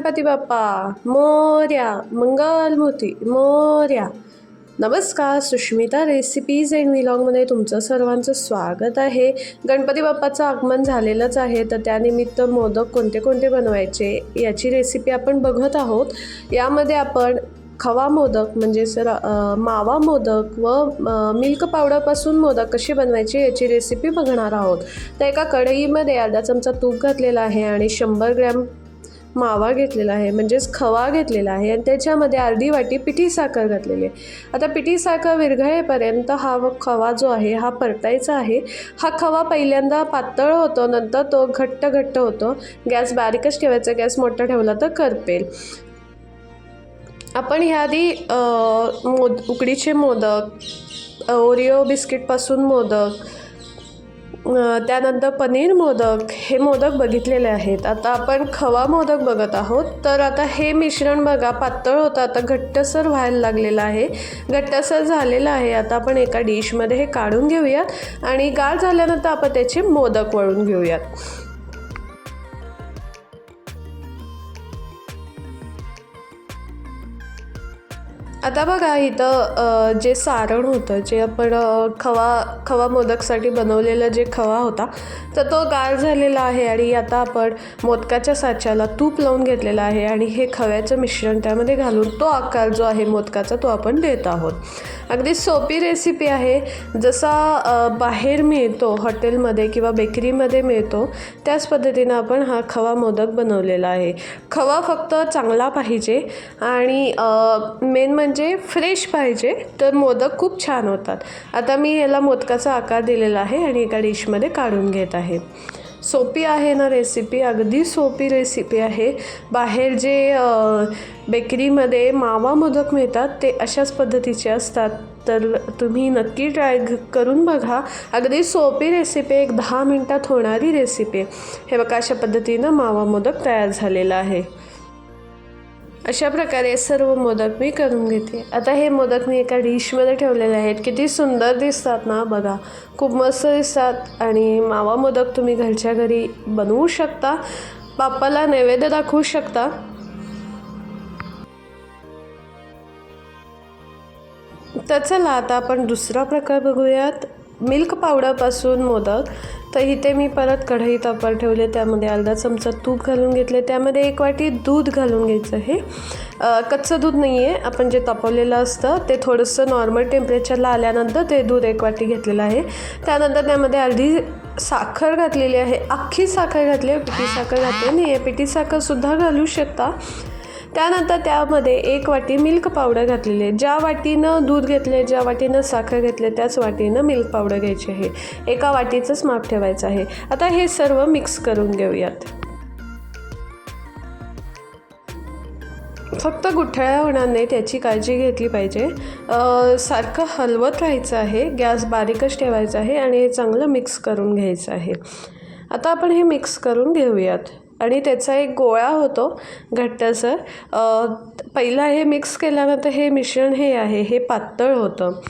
गणपती बाप्पा मोर्या मंगलमूर्ती मोर्या. नमस्कार Sushmita recipes and व्लॉगमध्ये तुमचं सर्वांचं स्वागत आहे. गणपती बाप्पाचं आगमन झालेलंच आहे तर त्यानिमित्त मोदक कोणते कोणते बनवायचे याची रेसिपी आपण बघत आहोत. यामध्ये आपण खवा मोदक म्हणजे सर मावा मोदक व मिल्क पावडरपासून मोदक कसे बनवायचे याची रेसिपी बघणार आहोत. तर एका कढईमध्ये अर्धा चमचा तूप घातलेला आहे आणि शंभर ग्रॅम मावा घेतलेला आहे म्हणजेच खवा घेतलेला आहे आणि त्याच्यामध्ये अर्धी वाटी पिठी साखर घातलेली आहे. आता पिठी साखर विरघळेपर्यंत हा खवा जो आहे हा परतायचा आहे. हा खवा पहिल्यांदा पातळ होतो नंतर तो घट्ट घट्ट होतो. गॅस बारीकच ठेवायचा गॅस मोठा ठेवला तर करपेल. आपण ह्याआधी मोद उकडीचे मोदक ओरिओ बिस्किटपासून मोदक त्यानंतर पनीर मोदक हे मोदक बघितलेले आहेत. आता आपण खवा मोदक बघत आहोत. तर आता हे मिश्रण बघा पातळ होतं. आता घट्टसर व्हायला लागलेलं आहे. घट्टसर झालेलं आहे. आता आपण एका डिशमध्ये हे काढून घेऊयात आणि गाळ झाल्यानंतर आपण त्याचे मोदक वळून घेऊयात. आता बघा इथं जे सारण होतं जे आपण खवा खवा मोदकसाठी बनवलेलं जे खवा होता तर तो गाळ झालेला आहे आणि आता आपण मोदकाच्या साच्याला तूप लावून घेतलेला आहे आणि हे खव्याचं मिश्रण त्यामध्ये घालून तो आकार जो आहे मोदकाचा तो आपण देत आहोत. अगदी सोपी रेसिपी आहे. जसा बाहेर मिळतो हॉटेलमध्ये किंवा बेकरीमध्ये मिळतो त्याच पद्धतीनं आपण हा खवा मोदक बनवलेला आहे. खवा फक्त चांगला पाहिजे आणि मेन म्हणजे म्हणजे फ्रेश पाहिजे तर मोदक खूप छान होतात. आता मी याला मोदकाचा आकार दिलेला आहे आणि एका डिशमध्ये काढून घेत आहे. सोपी आहे ना रेसिपी? अगदी सोपी रेसिपी आहे. बाहेर जे बेकरीमध्ये मावा मोदक मिळतात ते अशाच पद्धतीचे असतात. तर तुम्ही नक्की ट्राय करून बघा. अगदी सोपी रेसिपी एक दहा मिनटात होणारी रेसिपी हे बघा अशा पद्धतीनं मावा मोदक तयार झालेला आहे. अशा प्रकारे सर्व मोदक मी करून घेते. आता हे मोदक मी एका डिशमध्ये ठेवलेले आहेत. किती सुंदर दिसतात ना बघा. खूप मस्त दिसतात. आणि मावा मोदक तुम्ही घरच्या घरी बनवू शकता. बाप्पाला नैवेद्य दाखवू शकता. तर चला आता आपण दुसरा प्रकार बघूयात. मिल्क पावडरपासून मोदक. तर इथे मी परत कढई तापवर ठेवले त्यामध्ये अर्धा चमचा तूप घालून घेतले त्यामध्ये एक वाटी दूध घालून घ्यायचं आहे. कच्चं दूध नाही आहे आपण जे तापवलेलं असतं ते थोडंसं नॉर्मल टेम्परेचरला आल्यानंतर ते दूध एक वाटी घेतलेलं आहे. त्यानंतर त्यामध्ये अर्धी साखर घातलेली आहे. अख्खी साखर घातली आहे. पिठी साखर घातली नाही आहे पिठी साखरसुद्धा घालू शकता. त्यानंतर त्यामध्ये एक वाटी मिल्क पावडर घातलेली आहे. ज्या वाटीनं दूध घेतले ज्या वाटीनं साखर घेतले त्याच वाटीनं मिल्क पावडर घ्यायची आहे. एका वाटीचंच माप ठेवायचं आहे. आता हे सर्व मिक्स करून घेऊयात. फक्त गुठळ्या होणार नाही त्याची काळजी घेतली पाहिजे. सारखं हलवत राहायचं आहे गॅस बारीकच ठेवायचा आहे आणि हे चांगलं मिक्स करून घ्यायचं आहे. आता आपण हे मिक्स करून घेऊयात. आणि त्याचा एक गोळा होतो घट्टसर. पहिला हे मिक्स केल्यानंतर हे मिश्रण हे आहे हे पातळ होतं.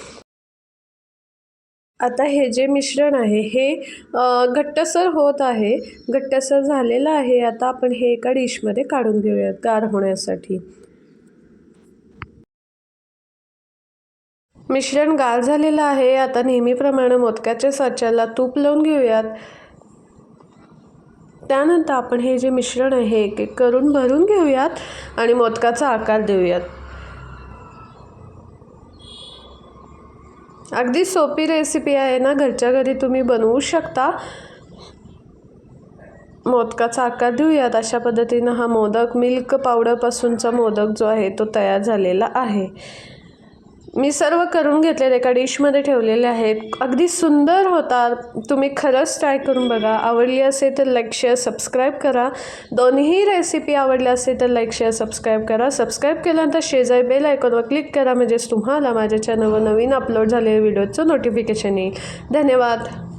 आता हे जे मिश्रण आहे हे घट्टसर होत आहे. घट्टसर झालेलं आहे. आता आपण हे एका डिशमध्ये काढून घेऊयात गार होण्यासाठी. मिश्रण गार झालेलं आहे. आता नेहमीप्रमाणे मोदकाच्या साच्याला तूप लावून घेऊयात. त्यानंतर आपण हे जे मिश्रण आहे एक एक करून भरून घेऊयात आणि मोदकाचा आकार देऊयात. अगदी सोपी रेसिपी आहे ना घरच्या घरी तुम्ही बनवू शकता. मोदकाचा आकार देऊयात. अशा पद्धतीनं हा मोदक मिल्क पावडरपासूनचा मोदक जो आहे तो तयार झालेला आहे. मी सर्व करून घेतलेले एका डिशमध्ये ठेवलेले आहेत. अगदी सुंदर होतात. तुम्ही खरंच ट्राय करून बघा. आवडली असेल तर लाईक शेअर सबस्क्राईब करा. दोन्ही रेसिपी आवडल्या असेल तर लाईक शेअर सबस्क्राईब करा. सबस्क्राईब केल्यानंतर शेजारी बेल आयकॉनवर क्लिक करा. म्हणजेच तुम्हाला माझ्या चॅनलवर नवीन अपलोड झालेल्या व्हिडिओचं नोटिफिकेशन येईल. धन्यवाद.